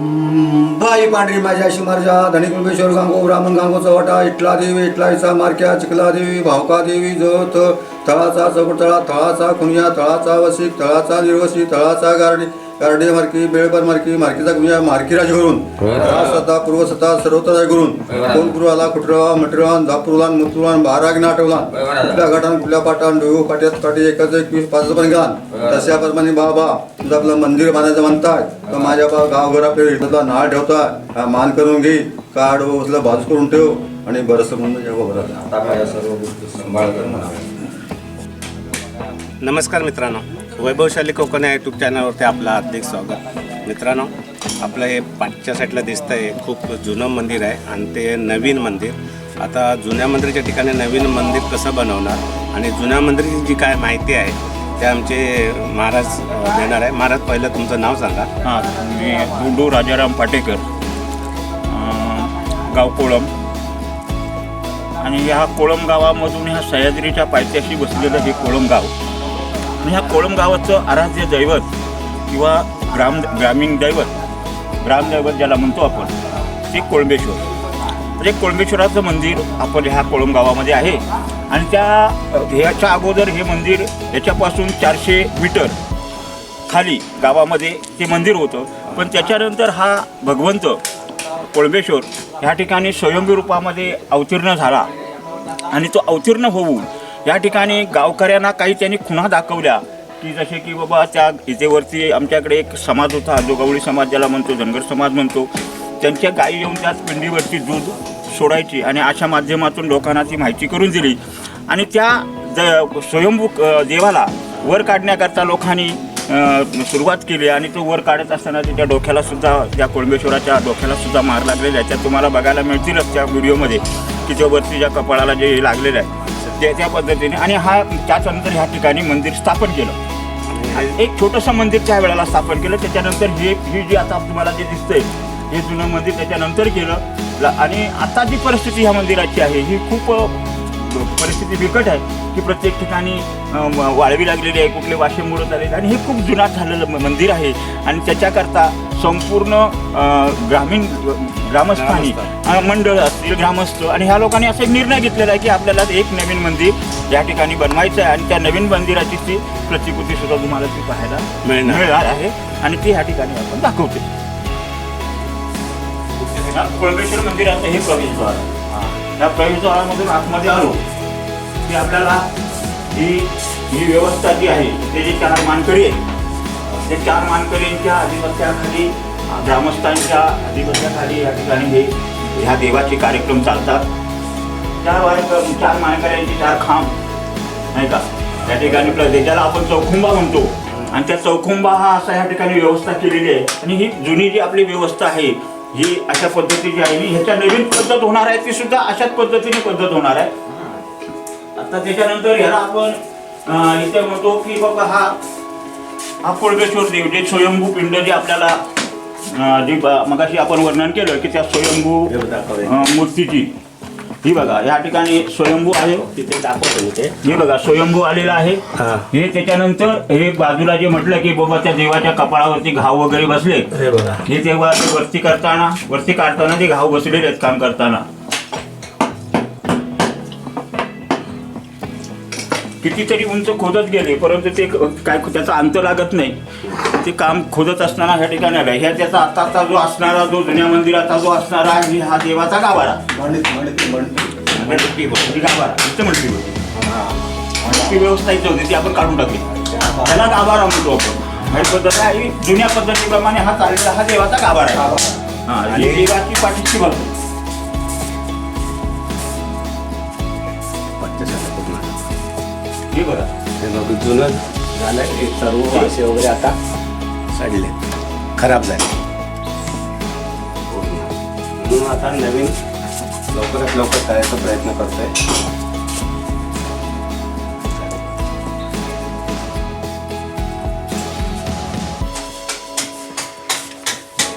बाई पांढरी माझ्या अशी मार्जा. धनी कुलबेश्वर गांगो ब्राह्मण गांगो चवटा इटला देवी इटलाईचा मारक्या चिखला देवी भावका देवी जत तळाचा चौकटळा तळाचा खुनिया तळाचा वसिक तळाचा निर्वसी तळाचा गारडी गारडे मार्की बेळपर मार्की मार्कीचा खुनिया मार्की राज करून सता पूर्व सता सर्वत्र राज करून कोण पूर्वाला कुटरवा मटरवान दापुरलान मुतुलान बाराग नाटवलान कुठल्या घाटान कुठल्या पाटान डोहो पाट्यात पाटी एकच एकवीस पाच पण घाल. तशा प्रमाणे बाबा तुझं आपलं मंदिर बांधायचं म्हणताय. तर माझ्या बा गावघर आपल्या इथला नाळ ठेवताय. हा मान करून घे. काढ उचलं बाजू करून ठेव. आणि बरंच म्हणून जेव्हा बरं. आता माझ्या सर्व गोष्टी सांभाळ कर नमस्कार मित्रांनो. वैभवशाली कोकण या यूट्यूब चॅनलवरती आपलं हार्दिक स्वागत. मित्रांनो आपलं हे पाठच्या साईडला दिसतं आहे खूप जुनं मंदिर आहे आणि ते नवीन मंदिर. आता जुन्या मंदिराच्या ठिकाणी नवीन मंदिर कसं बनवणार आणि जुन्या मंदिराची जी काय माहिती आहे ते आमचे महाराज देणार आहे. महाराज पहिलं तुमचं नाव सांगा. हां मी गुंडू राजाराम पाटेकर गाव कोळम. आणि ह्या कोळम गावामधून ह्या सह्याद्रीच्या पायथ्याशी बसलेलं हे कोळम गाव. ह्या कोळम गावाचं आराध्य दैवत किंवा ग्राम ग्रामीण दैवत ग्रामदैवत ज्याला म्हणतो आपण ते कोळंबेश्वर. म्हणजे कोळंबेश्वराचं मंदिर आपण ह्या कोळम गावामध्ये आहे. आणि त्या ह्याच्या अगोदर हे मंदिर याच्यापासून चारशे मीटर खाली गावामध्ये ते मंदिर होतं. पण त्याच्यानंतर हा भगवंत कोळंबेश्वर ह्या ठिकाणी स्वयंभू रूपामध्ये अवतीर्ण झाला. आणि तो अवतीर्ण होऊन या ठिकाणी गावकऱ्यांना काही त्यांनी खुणा दाखवल्या की जसे की बाबा त्या इजेवरती आमच्याकडे एक समाज होता जो गवळी समाज ज्याला म्हणतो धनगर समाज म्हणतो. त्यांच्या गायी येऊन त्याच पिंडीवरती दूध सोडायची आणि अशा माध्यमातून लोकांना ती माहिती करून दिली. आणि त्या द स्वयंभू देवाला वर काढण्याकरता लोकांनी सुरुवात केली आणि तो वर काढत असताना त्याच्या डोक्याला सुद्धा त्या कोळंबेश्वराच्या डोक्याला सुद्धा मार लागलेला आहे. त्या तुम्हाला बघायला मिळतीलच त्या व्हिडिओमध्ये की त्या वरती ज्या कपाळाला जे हे लागलेलं आहे. त्या त्या पद्धतीने आणि हा त्याच्यानंतर ह्या ठिकाणी मंदिर स्थापन केलं. एक छोटंसं मंदिर त्या वेळेला स्थापन केलं त्याच्यानंतर हे ही जी आता तुम्हाला जे दिसतंय हे जुनं मंदिर त्याच्यानंतर केलं. आणि आता जी परिस्थिती ह्या मंदिराची आहे ही खूप परिस्थिती बिकट आहे. की प्रत्येक ठिकाणी वाळवी लागलेली आहे कुठले वाशे मुरत आले आणि हे खूप जुनाट झालेलं मंदिर आहे. आणि त्याच्याकरता संपूर्ण ग्रामीण ग्रामस्थांनी मंडळ असतील ग्रामस्थ. आणि ह्या लोकांनी असा एक निर्णय घेतलेला आहे की आपल्याला एक नवीन मंदिर या ठिकाणी बनवायचं आहे. आणि त्या नवीन मंदिराची ती प्रतिकृती सुद्धा तुम्हाला ती पाहायला मिळणार. आहे. आणि ती ह्या ठिकाणी आपण दाखवते. हा. कोळंबेश्वर मंदिराचं हे. प्रवेशद्वार आहे. या प्रवेशद्वारामधून आतमध्ये आलो की आपल्याला ही ही व्यवस्था जी आहे ते जे चार मानकरी आहेत ते चार मानकरींच्या अधिपत्याखाली ग्रामस्थांच्या अधिपत्याखाली या ठिकाणी हे ह्या देवाचे कार्यक्रम चालतात. चार वार चार मानकऱ्यांचे चार खांब नाही का? त्या ठिकाणी प्लस ज्याला आपण चौखुंबा म्हणतो. आणि त्या चौखुंबा हा असा या ठिकाणी व्यवस्था केलेली आहे. आणि ही जुनी जी आपली व्यवस्था आहे ही अशा पद्धतीची आहे. ह्याच्या नवीन पद्धत होणार आहे ती सुद्धा अशाच पद्धतीने पद्धत होणार आहे. आता त्याच्यानंतर ह्याला आपण इथे म्हणतो की बाबा हा हा कोळबेश्वर देव जे स्वयंभू पिंड जे आपल्याला जे मगाशी आपण वर्णन केलं की त्या स्वयंभू मूर्तीची. ही बघा या ठिकाणी स्वयंभू आहे. तिथे दाखवतो हे बघा स्वयंभू आलेला आहे. हा. त्याच्यानंतर हे बाजूला जे म्हटलं की बाबा त्या देवाच्या कपाळावरती घाव वगैरे बसले. हे बघा. हे तेव्हा वरती करताना वरती काढताना ते घाव बसलेले आहेत काम करताना. कितीतरी उंच खोदत गेले परंतु ते काय त्याचा अंत लागत नाही. ते काम खोदत असताना ह्या ठिकाणी आलं. ह्या त्याचा आताचा जो असणारा जो जुन्या मंदिराचा जो असणारा आहे हा देवाचा म्हणत म्हणत म्हणत होती. गाभारा होती. ती व्यवस्था इथं होती ती आपण काढून टाकली. त्याला गाभारा म्हणतो आपण. ही पद्धत आहे जुन्या पद्धतीप्रमाणे हा चाललेला हा देवाचा गाभारा आहे. हा आणि देवाची पाठीची बाजू हे बघा हे बघ जुनं झालं हे सर्व वासे वगैरे आता सडले खराब झाले. म्हणून आता नवीन लवकरात लवकर करायचा प्रयत्न करतोय.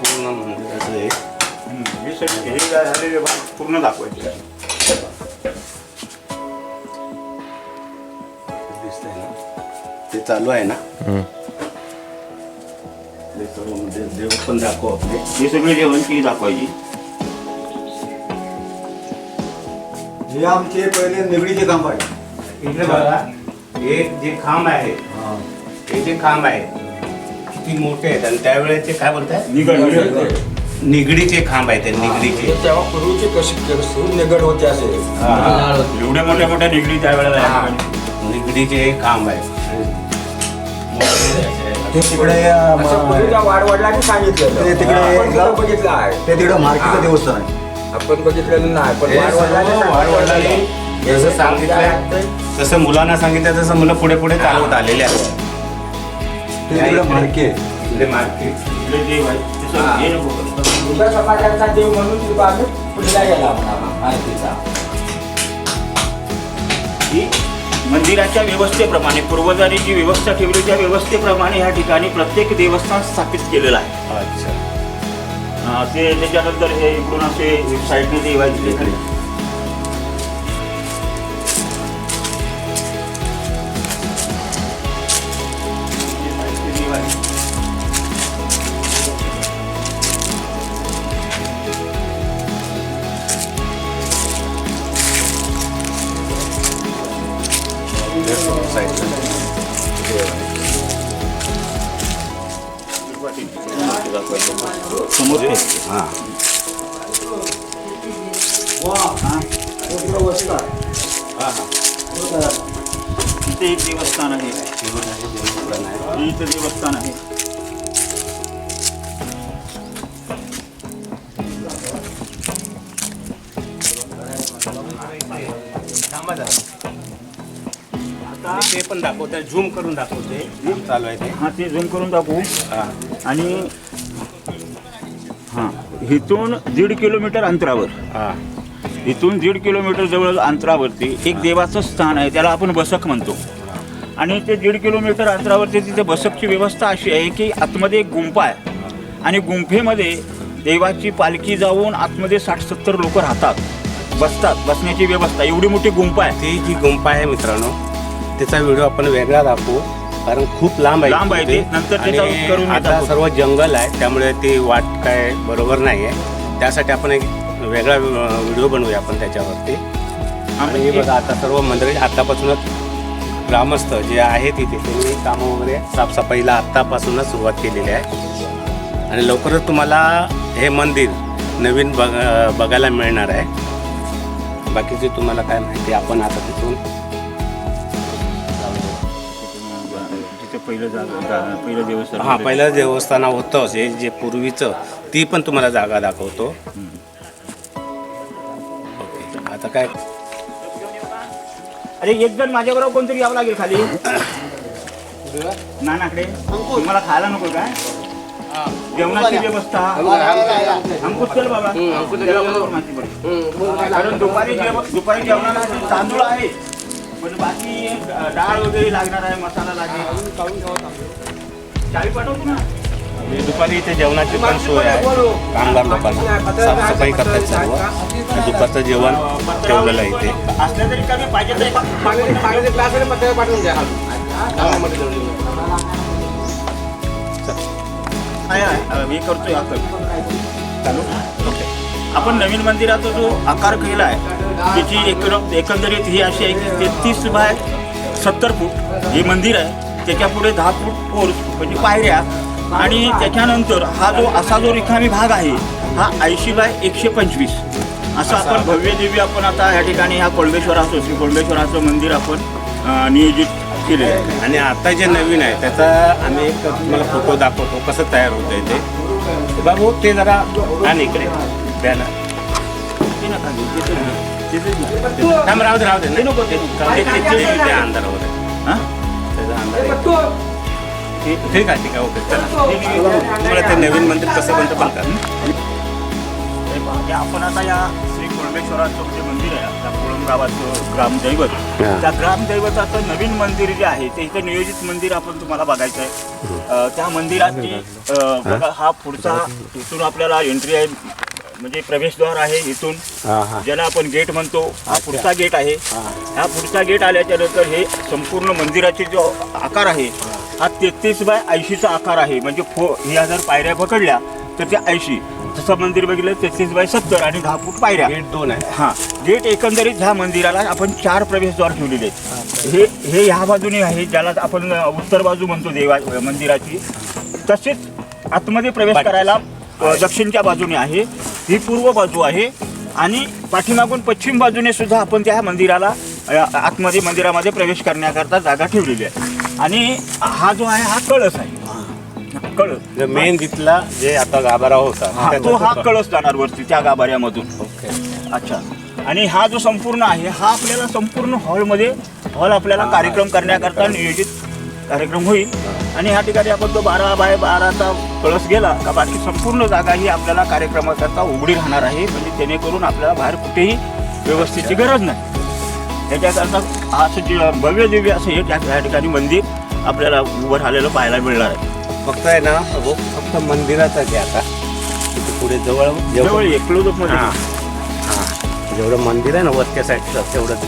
पूर्ण मंदिराचं एक हे पूर्ण दाखवायचं. चालू आहे ना? देव पण दाखव आपले हे सगळे जेवण ती दाखवायची? हे आमचे पहिले निगडीचे खांब आहे इकडे बघा. हे जे खांब आहे हे. जे खांब आहे किती मोठे आहेत आणि त्यावेळेचे काय बोलताय? निगड निगड. निगडीचे खांब आहेत ते निगडीचे. तेव्हा पूर्वीचे कशी सुरू निगड होते असे. एवढ्या मोठ्या मोठ्या निगडी त्यावेळेला हा. निगडीचे खांब आहेत. ते तिकडे अं, असं पूर्वीच्या वाडवडिलांनी सांगितलं ते तिकडे आपण कुठं बघितलं आहे? ते तिकडे मार्केटचं देवस्थान आहे. आपण बघितलेलं नाही पण जसं सांगितलंय तसं मुलांना सांगितलं तसं मुलं पुढे पुढे चालवत आलेले आहेत. ते तिकडे मार्केट. इकडे मार्केट. इकडे देव. दुसऱ्या समाजाचा म्हणून तिथं आम्ही पुढला गेला माहितीचा. मंदिराच्या व्यवस्थेप्रमाणे पूर्वजांनी जी व्यवस्था ठेवली त्या व्यवस्थेप्रमाणे या ठिकाणी प्रत्येक देवस्थान स्थापित केलेलं आहे. अच्छा. अं, ते त्याच्यानंतर हे इकडून असे साईडने देव आहेत इथे एक देवस्थान आहे. इथे देवस्थान आहे. ते पण दाखवते झूम करून दाखवते झूम चालू आहे ते. हा ते झूम करून दाखवू. हां. आणि हां इथून दीड किलोमीटर अंतरावर. हां. इथून दीड किलोमीटर जवळ अंतरावरती एक देवाचं स्थान आहे त्याला आपण बसक म्हणतो. आणि ते दीड किलोमीटर अंतरावरती तिथे बसकची व्यवस्था अशी आहे की आतमध्ये एक गुंफा आहे. आणि गुंफेमध्ये देवाची पालखी जाऊन आतमध्ये साठ सत्तर लोक राहतात बसतात बसण्याची व्यवस्था. एवढी मोठी गुंफा आहे. ती जी गुंफा आहे मित्रांनो त्याचा व्हिडिओ आपण वेगळा दाखवू कारण खूप लांब आहे लांब आहे ते. नंतर. सर्व जंगल आहे त्यामुळे ती वाट काय बरोबर नाही आहे त्यासाठी आपण एक वेगळा व्हिडिओ बनवूया आपण त्याच्यावरती. आणि हे बघा आता सर्व मंदिर आतापासूनच ग्रामस्थ जे आहेत तिथे त्यांनी कामं वगैरे साफसफाईला आत्तापासूनच सुरुवात केलेली आहे. आणि लवकरच तुम्हाला हे मंदिर नवीन बघ बघायला मिळणार आहे. बाकीचे तुम्हाला काय माहिती आपण आता तिथून तिथे पहिलं जागा जा- पहिलं देवस्थान हा पहिलं देवस्थान होतं हे जे पूर्वीचं ती पण तुम्हाला जागा दाखवतो. आता काय? अरे एक जण माझ्याबरोबर कोणतरी यावं लागेल खाली. नानाकडे तुम्हाला खायला नको काय जेवणाची व्यवस्था. अंकुश चल बाबा. कारण दुपारी जेव दुपारी जेवणाला तांदूळ आहे पण बाकी डाळ वगैरे लागणार आहे मसाला लागेल. चावी पाठवतो ना. म्हणजे दुपारी इथे जेवणाची पण सोय आहे. कामगार लोकांना साफसफाई करतात सर्व. दुपारचं जेवण ठेवलेलं आहे इथे. आहे, मी करतोय आता चालू? ओके. आपण नवीन मंदिराचा जो आकार केला आहे त्याची एक एकंदरीत ही अशी आहे की तेहतीस बाय सत्तर फूट हे मंदिर आहे. त्याच्या पुढे दहा फूट फोर्स म्हणजे पायऱ्या आणि त्याच्यानंतर हा जो असा जो रिकामी भाग आहे हा ऐंशी बाय एकशे पंचवीस. असं आपण भव्य दिव्य आपण आता या ठिकाणी ह्या कोळमेश्वराचं श्री कोळमेश्वराचं मंदिर आपण नियोजित आहे आणि आता जे नवीन आहे त्याचा आम्ही एक तुम्हाला फोटो दाखवतो कसं तयार होतं आहे ते. बाबू ते जरा आण इकडे. द्यायला राहू दे राहू दे नको, ते आहे. हा? त्याचा अंधार. ठीक आहे ठीक आहे ओके चला. तुम्हाला ते नवीन मंदिर कसं बनतं पण का आपण आता या श्री कोळमेश्वराचं जे मंदिर आहे आपल्या कोळम गावाचं ग्रामदैवत. त्या ग्रामदैवताचं नवीन मंदिर जे आहे ते इथं नियोजित मंदिर आपण तुम्हाला बघायचं आहे. त्या मंदिराची हा. पुढचा इथून आपल्याला एंट्री आहे म्हणजे प्रवेशद्वार आहे इथून. ज्याला आपण गेट म्हणतो हा पुढचा गेट आहे. हा. पुढचा गेट आल्याच्यानंतर हे संपूर्ण मंदिराचे जो आकार आहे हा तेहतीस बाय ऐंशीचा आकार आहे. म्हणजे फो ह्या जर पायऱ्या पकडल्या तर त्या ऐंशी. तसं मंदिर बघितलं तेहतीस बाय सत्तर आणि दहा फूट पायऱ्या. गेट दोन आहे. हा. गेट एकंदरीत ह्या मंदिराला आपण चार प्रवेशद्वार ठेवलेले आहेत. हे हे ह्या बाजूने आहे ज्याला आपण उत्तर बाजू म्हणतो देवा मंदिराची. तसेच आतमध्ये प्रवेश करायला दक्षिणच्या बाजूने आहे. ही पूर्व बाजू आहे. आणि पाठीमागून पश्चिम बाजूने सुद्धा आपण त्या मंदिराला आतमध्ये मंदिरामध्ये प्रवेश करण्याकरता जागा ठेवलेली आहे. आणि हा जो आहे हा कळस आहे. कळस. मेन तिथला जे आता गाभारा होता हा, तो हा कळस जाणार वरती त्या गाभाऱ्यामधून. ओके. अच्छा. आणि हा जो संपूर्ण आहे हा आपल्याला संपूर्ण हॉलमध्ये हॉल आपल्याला कार्यक्रम करण्याकरता नियोजित कार्यक्रम होईल. आणि ह्या ठिकाणी आपण तो बारा बाय बाराचा कळस गेला का बाकी संपूर्ण जागा ही आपल्याला कार्यक्रमाकरता उघडी राहणार आहे. म्हणजे जेणेकरून आपल्याला बाहेर कुठेही व्यवस्थेची गरज नाही. त्याच्याकरता हा असं जे भव्य दिव्य असं हे त्या ठिकाणी मंदिर आपल्याला उभं राहिलेलं पाहायला मिळणार आहे. फक्त आहे ना हो, फक्त मंदिराचा आहे आता. तिथे पुढे जवळ जवळमध्ये हां. हां. जेवढं मंदिर आहे ना वरच्या साईडचं तेवढंच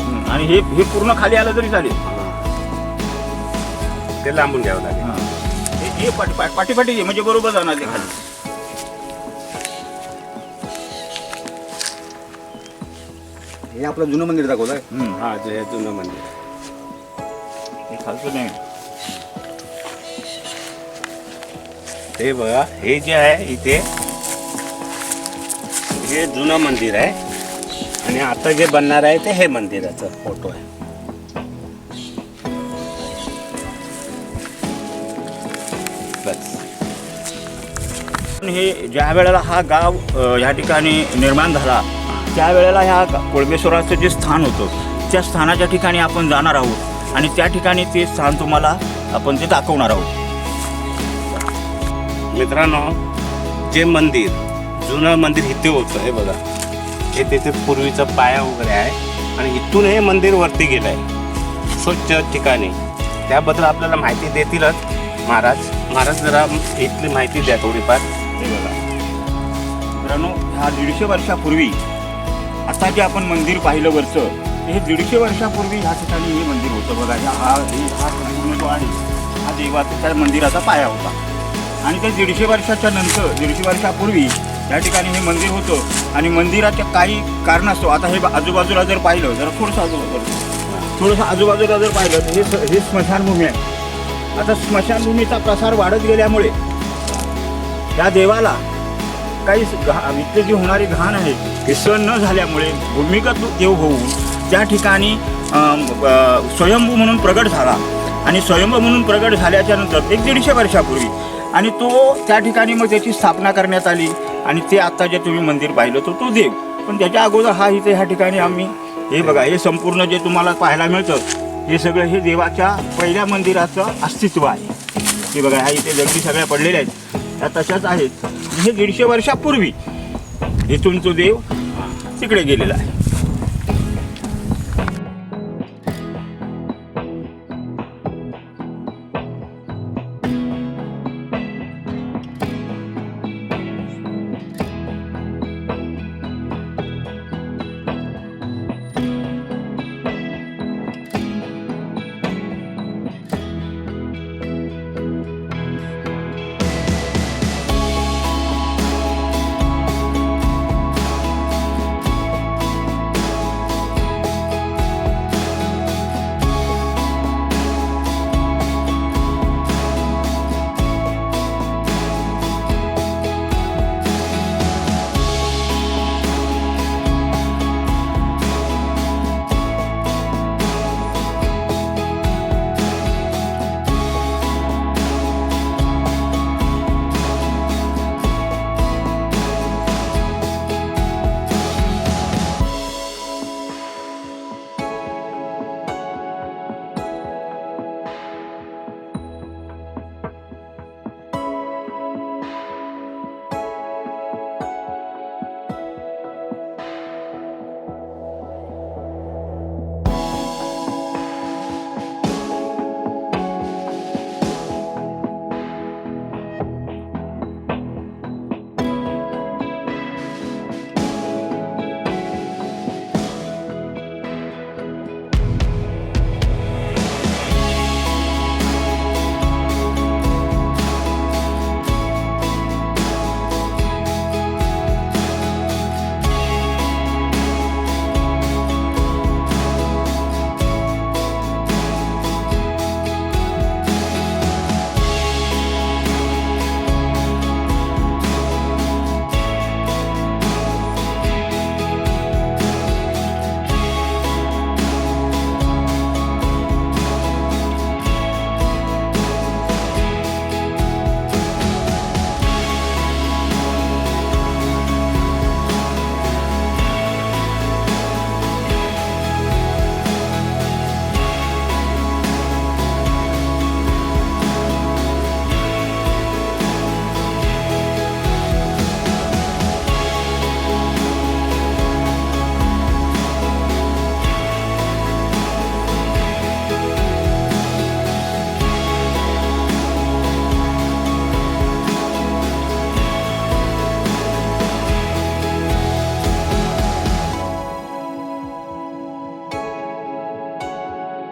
हं, आणि हे हे पूर्ण खाली आलं तरी चालेल. ते लांबून घ्यावं लागेल. हां. पाठी पाठी- पाठी ये, म्हणजे बरोबर जाणार ते खाली. हे आपलं जुनं मंदिर दाखवलं आहे हं, हा जे हे जुनं मंदिर. हे खालचं नाही. हे बघा हे जे आहे इथे हे जुनं मंदिर आहे. आणि आता जे बनणार आहे ते हे मंदिराचं फोटो आहे. बस. पण हे ज्या वेळेला हा गाव अ, या ठिकाणी निर्माण झाला त्यावेळेला ह्या कोळमेश्वराचं जे स्थान होतं त्या स्थानाच्या ठिकाणी आपण जाणार आहोत आणि त्या ठिकाणी ते स्थान तुम्हाला आपण ते दाखवणार आहोत. मित्रांनो जे मंदिर जुनं मंदिर इथे होतं हे बघा. हे तिथे पूर्वीचं पाया वगैरे आहे आणि इथून हे मंदिर वरती गेलं आहे स्वच्छ ठिकाणी. त्याबद्दल आपल्याला माहिती देतीलच. महाराज महाराज जरा इथली माहिती द्या थोडीफार. हे बघा. मित्रांनो ह्या दीडशे वर्षापूर्वी आता जे आपण मंदिर पाहिलं वरचं हे दीडशे वर्षापूर्वी ह्या ठिकाणी हे मंदिर होतं बघा. ह्या हा हे हा संपूर्ण जो आहे हा देवाचा त्या मंदिराचा पाया होता. आणि ते दीडशे वर्षाच्या नंतर दीडशे वर्षापूर्वी या ठिकाणी हे मंदिर होतं. आणि मंदिराच्या काही कारणास्तव आता हे आजूबाजूला जर पाहिलं जर थोडंसं आजूबाजूला थोडंसं आजूबाजूला जर पाहिलं तर हे हे स्मशानभूमी आहे. आता स्मशानभूमीचा प्रसार वाढत गेल्यामुळे या देवाला काही स- घा- जी होणारी घाण आहे हे सण न झाल्यामुळे भूमिगत देव होऊन त्या ठिकाणी स्वयंभू म्हणून प्रगट झाला. आणि स्वयंभू म्हणून प्रगट झाल्याच्यानंतर एक दीडशे वर्षापूर्वी आणि तो त्या ठिकाणी मग त्याची स्थापना करण्यात आली. आणि ते आत्ता जे तुम्ही मंदिर पाहिलं तो तो देव. पण त्याच्या अगोदर हा इथे ह्या ठिकाणी आम्ही हे बघा हे संपूर्ण जे तुम्हाला पाहायला मिळतं हे सगळं हे देवाच्या पहिल्या मंदिराचं अस्तित्व आहे. हे बघा ह्या इथे दगडी सगळ्या पडलेल्या आहेत. त्या तशाच आहेत. हे दीडशे वर्षापूर्वी इथून तो देव तिकडे गेलेला आहे.